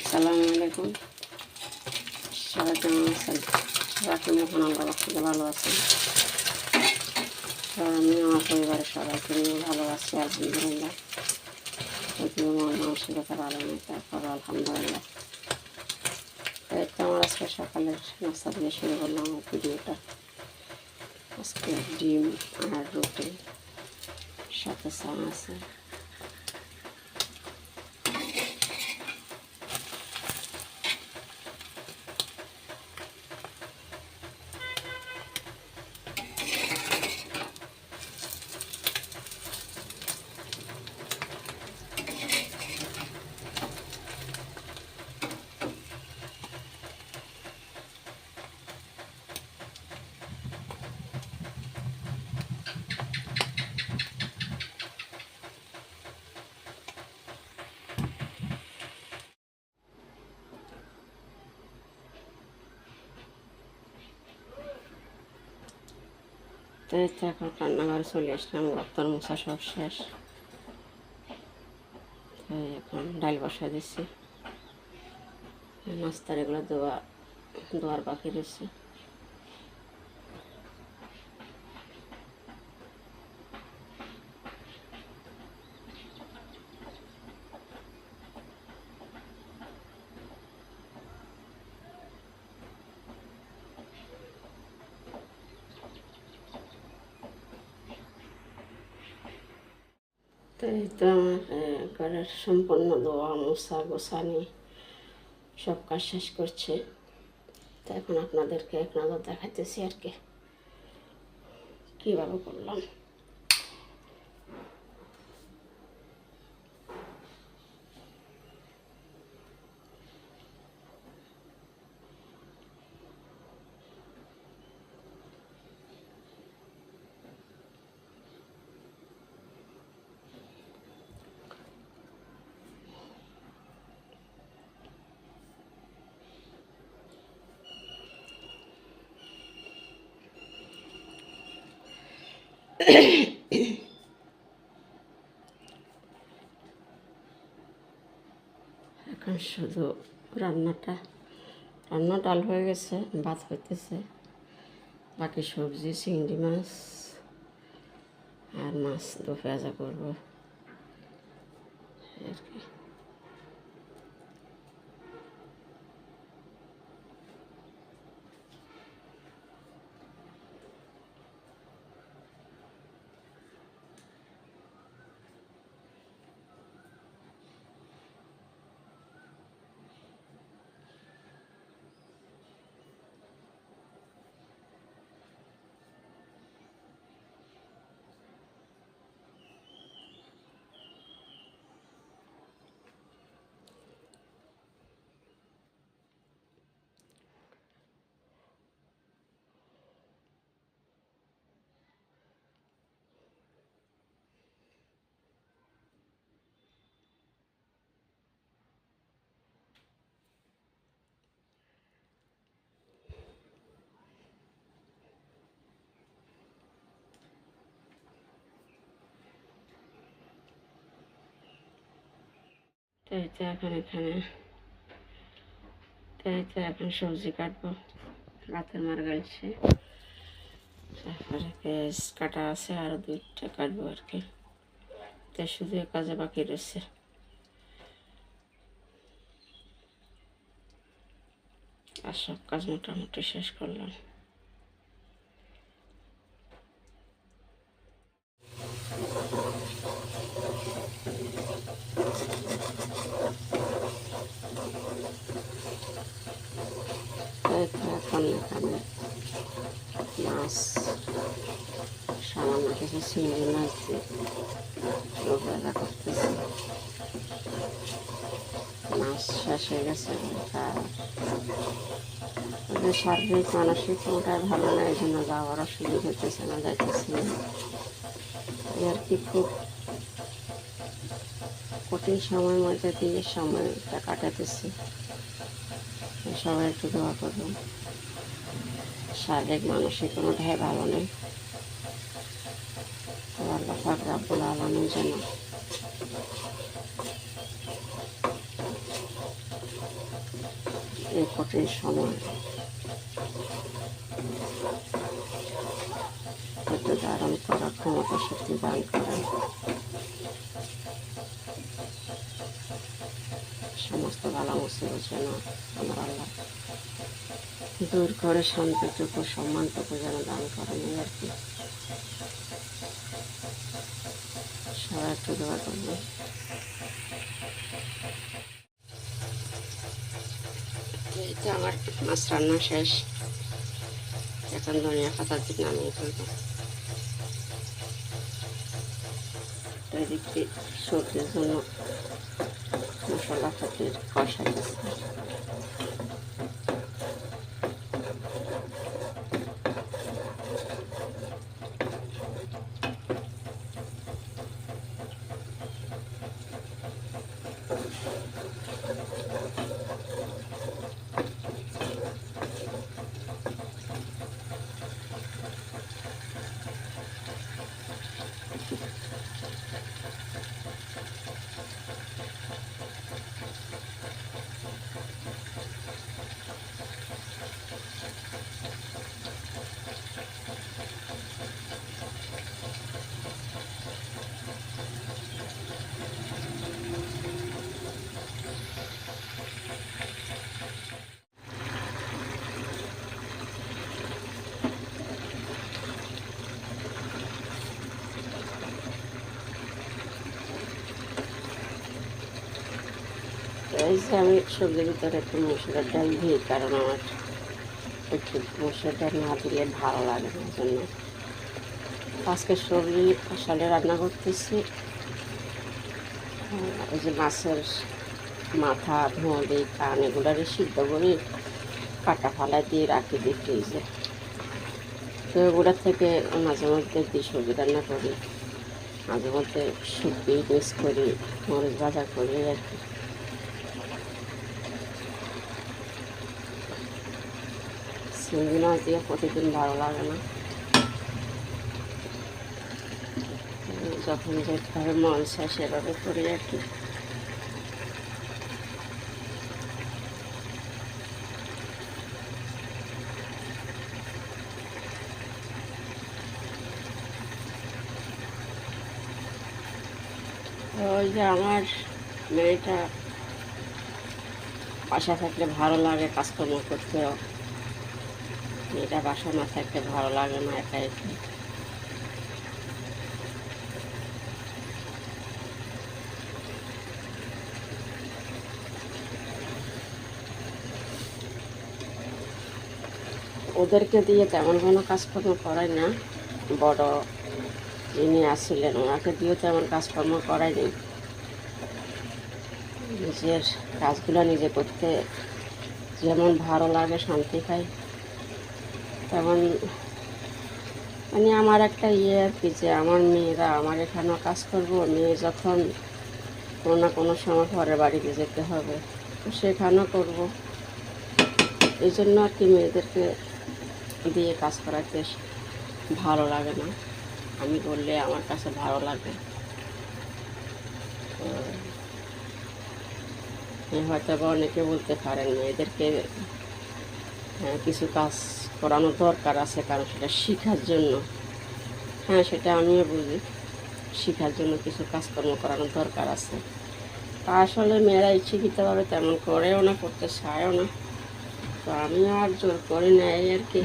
আসসালামু আলাইকুম। সবাই কেমন আছেন? রাখি মোহন আল্লাহ থেকে ভালো আছেন? আমি আমার পরিবারের সবাইকে নিয়ে ভালো আছি, আলহামদুলিল্লাহ। যদিও মন মানসিকতা ভালো নেই তারপর আলহামদুলিল্লাহ। এই তো আমার আজকে সকালের নাস্তা দিয়ে শুরু করলাম ভিডিওটা। আজকে ডিম আর রুটি, সাথে চা আছে। তো এখন রান্নাঘরে চলে আসলাম গপ্তর মশা সব শেষ। এখন ডাল বসা দিচ্ছি নাস্তার এগুলো দেওয়া দোয়ার বাকি রয়েছে। এই তো আমার ঘরের সম্পূর্ণ দোয়া মোছা গোসানি, সব কাজ শেষ করছে। তো এখন আপনাদেরকে এক নজর দেখাইতেছি আর কি। কীভাবে করলাম? এখন শুধু রান্নাটা। রান্না ডাল হয়ে গেছে, ভাত হইতেছে। বাকি সবজি, চিংড়ি মাছ, আর মাছ দু পেঁয়াজা করব। আর কি। তো এখন এখানে তো এখন সবজি কাটবো। রাতের মার গালছে তারপরে পেঁয়াজ কাটা আছে আরও দুইটা কাটবো আর কি। তো শুধু কাজে বাকি রয়েছে। আর সব কাজ মোটামুটি শেষ করলাম এই তো এখন এখানে মাছ সামান্য কিছু রোগা করতেছি মাছ শেষ হয়ে গেছে ওদের শারীরিক মানসিক কোনোটাই ভালো না এই জন্য যাওয়ার অসুবিধা হইতেছে না যাইতেছি আর কি খুব কঠিন সময়ের মধ্যে দিয়ে সময়টা কাটাতেছি সবাই একটু দোয়া করবেন শারীরিক মানসিক কোনোটাই ভালো নেই। আল্লাহ পাক রাব্বুল আলমিন যেন এই কঠিন সময় হতে ধারণ করা ক্ষমতা শক্তি দান করেন সমস্ত বালা মুসিবত যেন আমার আল্লাহ দূর করে শান্তিটুকু সম্মানটুকু যেন দান করেন আর কি সবাই একটু দোয়া করবেন এই তো আমার মাছ রান্না শেষ। এখন ধনিয়া পাতার দিক নামিয়ে ফেলব। এদিকে সবজির জন্য মশলা পাতির কষা গেছে এই আমি সবজির ভিতরে একটু মসুরের ডাল দিই, কারণ আমার একটু মসুর ডাল না দিলে ভালো লাগে না জন্য আজকে সবজি আসলে রান্না করতেছি। ওই যে মাছের মাথা ধোঁয়ালি কান, এগুলারে সিদ্ধ করে কাটা ফালা দিয়ে রাখি দিই ফ্রিজে তো ওগুলা থেকে মাঝে মধ্যে দিই সবজি রান্না করি, মাঝে মধ্যে শুকি মিক্স করি, মরিচ ভাজা করি আর কি। চিংড়ি দিয়ে প্রতিদিন ভালো লাগে না। যখন যেভাবে মন চায় সেভাবে করি আর কি। ওই যে আমার মেয়েটা বাসা থাকলে ভালো লাগে, কাজকর্ম করতেও। মেয়েটা বাসা না থাকলে ভালো লাগে না একা একা ওদেরকে দিয়ে তেমন কোনো কাজকর্ম করাই না। বড় যিনি আসছিলেন ওনাকে দিয়েও তেমন কাজকর্ম করাইনি। নিজের কাজগুলো নিজে করতে যেমন ভালো লাগে, শান্তি পাই। তেমন মানে আমার একটা ইয়ে আর কি যে আমার মেয়েরা আমার এখানেও কাজ করব মেয়ে যখন কোনো না কোনো সময় পরের বাড়িতে যেতে হবে তো সেখানেও করব। এই জন্য আর কি মেয়েদেরকে দিয়ে কাজ করাতে ভালো লাগে না। আমি বললে আমার কাছে ভালো লাগে। হয়তো বা অনেকে বলতে পারেন মেয়েদেরকে হ্যাঁ, কিছু কাজ করানো দরকার আছে কারণ সেটা শেখার জন্য। হ্যাঁ সেটা আমিও বুঝি। শেখার জন্য কিছু কাজকর্ম করানোর দরকার আছে। তা আসলে মেয়েরা ইচ্ছাকৃতভাবে তেমন করেও না, করতে চায়ও না। তো আমিও আর জোর করি না এই আর কি।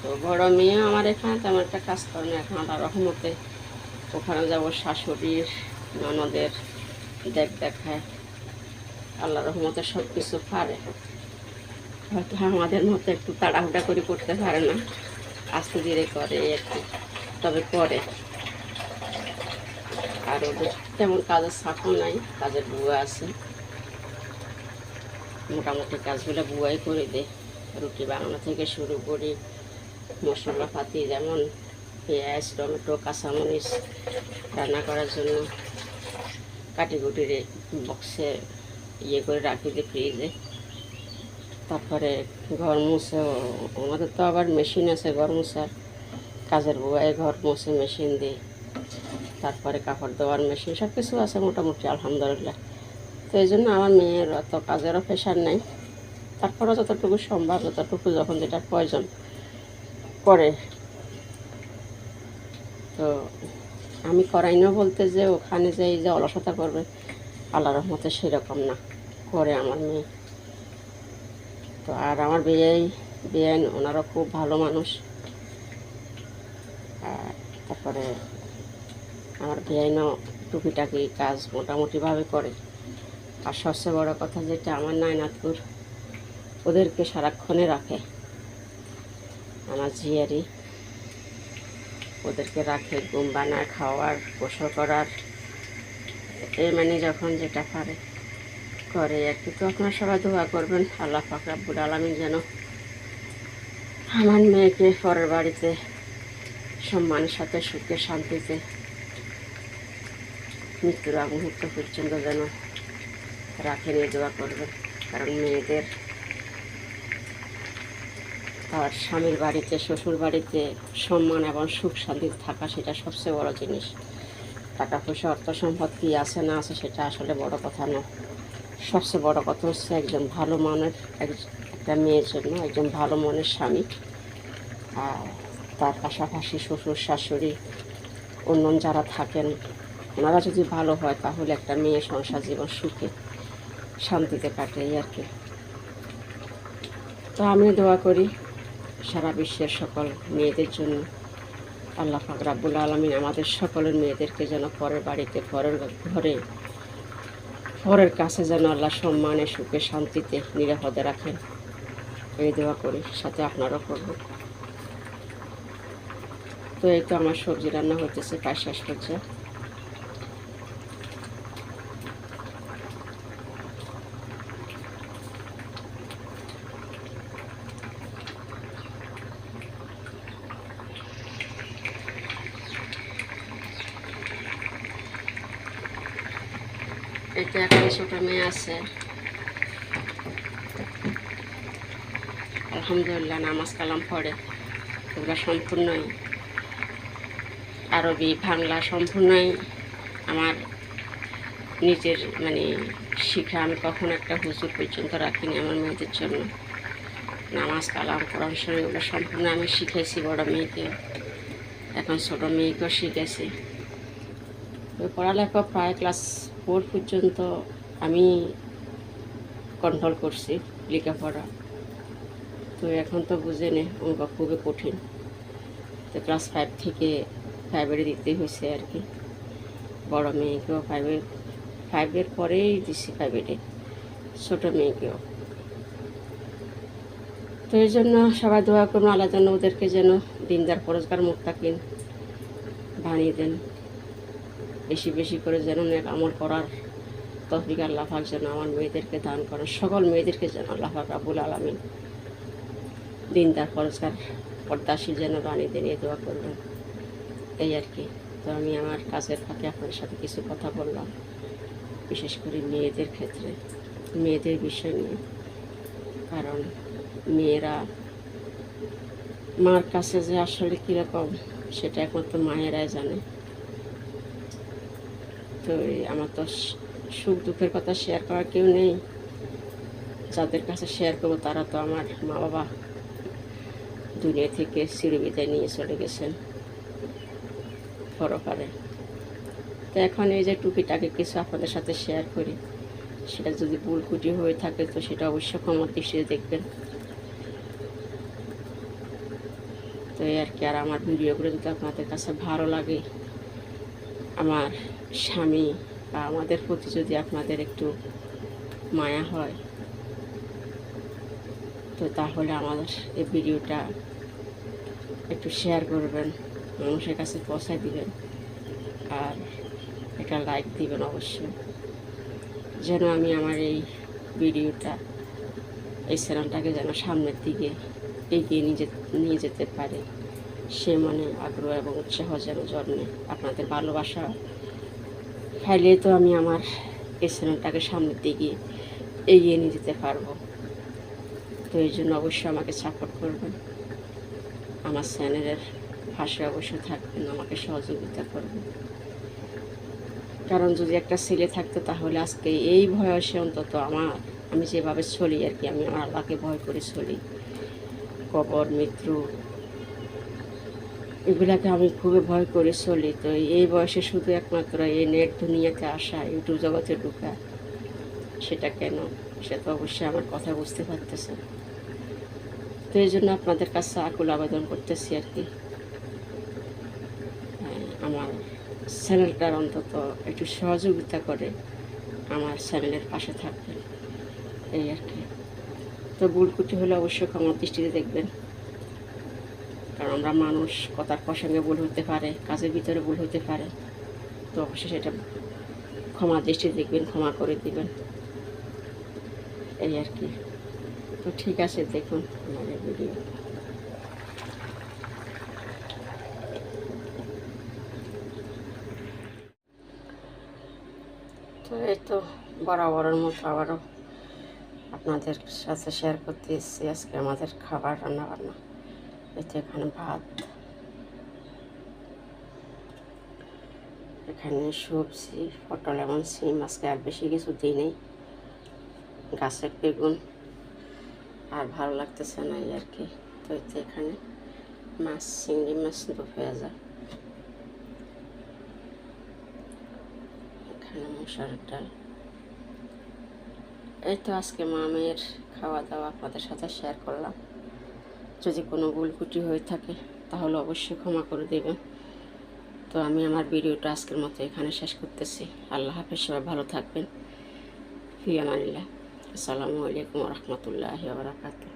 তো বড় মেয়ে আমার এখানে তেমন একটা কাজ করে না এখন আল্লাহ রহমতে। ওখানে যাব শাশুড়ির, ননদের দেখ দেখায় আল্লাহ রহমতে সব কিছু পারে। হয়তো আমাদের মতো একটু তাড়াহুড়া করে করতে পারে না। আস্তে ধীরে করে কি তবে করে আর ওদের তেমন কাজের সাফও নাই, কাজের বুয়া আছে। মোটামুটি কাজগুলো বুয়াই করে দেয় রুটি বানানো থেকে শুরু করি মশলাপাতি যেমন পেঁয়াজ, টমেটো, কাঁচামরিচ রান্না করার জন্য কাটি কুটি বক্সে ইয়ে করে রাখি দিই ফ্রিজে তারপরে ঘর মুছে, আমাদের তো আবার মেশিন আছে ঘর মুছার। কাজের বুয়ায় ঘর মুছে, মেশিন দিই তারপরে কাপড় দেওয়ার মেশিন সব কিছু আছে মোটামুটি, আলহামদুলিল্লাহ। তো এই জন্য আমার মেয়ের অত কাজেরও প্রেশার নেই। তারপরও যতটুকু সম্ভব, যতটুকু যখন যেটা প্রয়োজন করে। তো আমি করাই না বলতে যে ওখানে যে এই যে অলসতা করবে আল্লাহ রহমতে সেরকম না, করে আমার মেয়ে। তো আর আমার বিয়ে বিয়ে ওনারও খুব ভালো মানুষ। আর তারপরে আমার বেআইনও টুকিটাকি কাজ মোটামুটিভাবে করে। আর সবচেয়ে বড় কথা যেটা, আমার নায়নাথপুর ওদেরকে সারাক্ষণে রাখে। আমার ঝিয়ারি ওদেরকে রাখে ঘুম বানায়, খাওয়ার, গোসল করার। এ মানে যখন যেটা পারে। করে আর কি। তো আপনারা সবাই দোয়া করবেন, আল্লাহ ফাকরাবুল আলমিন যেন আমার মেয়েকে পরের বাড়িতে সম্মানের সাথে, সুখে, শান্তিতে মৃত্যুর আগ মুহূর্ত পর্যন্ত যেন রাখে নিয়ে দোয়া করবেন। কারণ মেয়েদের তার স্বামীর বাড়িতে, শ্বশুর বাড়িতে সম্মান এবং সুখ শান্তিতে থাকা সেটা সবচেয়ে বড় জিনিস। টাকা পয়সা, অর্থ সম্পদ কী আছে না আছে সেটা আসলে বড় কথা নয়। সবচেয়ে বড় কথা হচ্ছে একজন ভালো মনের একটা মেয়ের জন্য একজন ভালো মনের স্বামী। আর তার পাশাপাশি শ্বশুর, শাশুড়ি অন্য যারা থাকেন, ওনারা যদি ভালো হয় তাহলে একটা মেয়ে সংসার জীবন সুখে, শান্তিতে কাটে এই আর কি। তো আমি দোয়া করি সারা বিশ্বের সকল মেয়েদের জন্য। আল্লাহ পাক রাব্বুল আলমিন আমাদের সকলের মেয়েদেরকে যেন পরের বাড়িতে, পরের ঘরে পরের কাছে যেন আল্লাহ সম্মানে, সুখে, শান্তিতে, নিরাপদে রাখেন। এই দেওয়া করি, সাথে আপনারও করব। তো এই তো আমার সবজি রান্না হইতেছে, প্রায় শেষ করছে এটা একটা ছোটো মেয়ে আছে। আলহামদুলিল্লাহ, নামাজ কালাম পড়ে। ওগুলো সম্পূর্ণই। আরবি, বাংলা সম্পূর্ণই আমার নিজের মানে শিখা আমি কখনো একটা হুজুর পর্যন্ত রাখিনি আমার মেয়েদের জন্য। নামাজ কালাম, কোরআন শরীফ, এগুলো সম্পূর্ণ আমি শিখেছি বড় মেয়েকে। এখন ছোটো মেয়েকেও শিখেছি। পড়ালেখা প্রায় ক্লাস ফোর পর্যন্ত আমি কন্ট্রোল করছি লেখাপড়া। তো এখন তো বুঝে নে অঙ্ক খুবই কঠিন। তো ক্লাস ফাইভ থেকে ফাইভের দিতেই হয়েছে আর কি। বড়ো মেয়েকেও ফাইভের ফাইভের পরেই দিচ্ছি ফাইভেরে ছোটো মেয়েকেও। তো এই জন্য সবাই দোয়া করুন, আল্লাহ যেন ওদেরকে যেন দিনদার মুখ থাকেন বানিয়ে দেন। বেশি বেশি করে যেন নেক আমল করার তফিক আল্লাহ পাক যেন আমার মেয়েদেরকে দান করেন। সকল মেয়েদেরকে যেন আল্লাহ আবুল আলমিন দিনদার পরস্কার পর্দাশীল যেন বানিয়ে দেন এই দোয়া করবেন। এই আর কি। তো আমি আমার কাজের ফাঁকে আপনার সাথে কিছু কথা বললাম। বিশেষ করে মেয়েদের ক্ষেত্রে, মেয়েদের বিষয় নিয়ে। কারণ মেয়েরা মার কাছে যে আসলে কীরকম, সেটা একমাত্র মায়েরাই জানে। তো আমার তো সুখ দুঃখের কথা শেয়ার করার কেউ নেই। যাদের কাছে শেয়ার করব, তারা তো আমার মা বাবা দুনিয়া থেকে চিরবিদায় নিয়ে চলে গেছেন পরকালে। তো এখন এই যে টুকিটাকে কিছু আপনাদের সাথে শেয়ার করি। সেটা যদি ভুল কুটি হয়ে থাকে, তো সেটা অবশ্যই ক্ষমার দৃষ্টিতে দেখবেন। তো আর কি, আর আমার ভিডিওগুলো যদি আপনাদের কাছে ভালো লাগে, আমার স্বামী বা আমাদের প্রতি যদি আপনাদের একটু মায়া হয়, তো তাহলে আমাদের এই ভিডিওটা একটু শেয়ার করবেন, মানুষের কাছে পৌঁছায় দিবেন, আর একটা লাইক দিবেন অবশ্যই। যেন আমি আমার এই ভিডিওটা, এই চ্যানেলটাকে যেন সামনের দিকে এগিয়ে নিয়ে নিয়ে যেতে পারে, সে মনে আগ্রহ এবং উৎসাহ যেন জন্মে। আপনাদের ভালোবাসা খাইলে তো আমি আমার এই সামনের দিকে এগিয়ে নিয়ে যেতে পারব। তো এই জন্য অবশ্যই আমাকে সাপোর্ট করবেন। আমার চ্যানেলের পাশে অবশ্যই থাকবেন, আমাকে সহযোগিতা করবেন। কারণ যদি একটা ছেলে থাকতো তাহলে আজকে এই বয়সে অন্তত আমার, আমি যেভাবে চলি আর কি, আমি আমার আল্লাহকে ভয় করে চলি। কবর, মৃত্যু এগুলাকে আমি খুবই ভয় করে চলি। তো এই বয়সে শুধু একমাত্র এই নেট দুনিয়াতে আসা ইউটিউব জগতে ঢুকা সেটা কেন? সে তো অবশ্যই আমার কথা বুঝতে পারতেছে। তো এই জন্য আপনাদের কাছে আকুল আবেদন করতেছি আর কি। হ্যাঁ, আমার চ্যানেলটার অন্তত একটু সহযোগিতা করে আমার চ্যানেলের পাশে থাকবেন। এই আর কি। তো ভুলকুটি হলে অবশ্যই ক্ষমা দৃষ্টিতে দেখবেন। কারণ আমরা মানুষ, কথার প্রসঙ্গে ভুল হতে পারে, কাজের ভিতরে ভুল হতে পারে। তো অবশ্যই সেটা ক্ষমা দৃষ্টি দেখবেন, ক্ষমা করে দিবেন। এই আর কি। তো ঠিক আছে, দেখুন আমাদের ভিডিও তো এই তো বরাবরের মতো আবারও আপনাদের সাথে শেয়ার করতে এসেছি আজকে আমাদের খাবার রান্না বান্না এই তো এখানে ভাত। এখানে সবজি, পটল এবং সিম আজকে আর বেশি কিছু দিই নেই। গাছের বেগুন, আর ভালো লাগতেছে না এই আর কি। তো এই তো এখানে মাছ, চিংড়ি মাছ হয়ে যায়। এখানে মশার ডাল। এই তো আজকে মামের খাওয়া দাওয়া আপনাদের সাথে শেয়ার করলাম। যদি কোনো ভুল হয়ে থাকে, তাহলে অবশ্যই ক্ষমা করে দেবেন। তো আমি আমার ভিডিওটা আজকের মতো এখানে শেষ করতেছি। আল্লাহ হাফেজ, সবাই ভালো থাকবেন। ফিয়ামানিল্লাহ। আসসালামু আলাইকুম রহমতুল্লাহ বারাকাতুহ।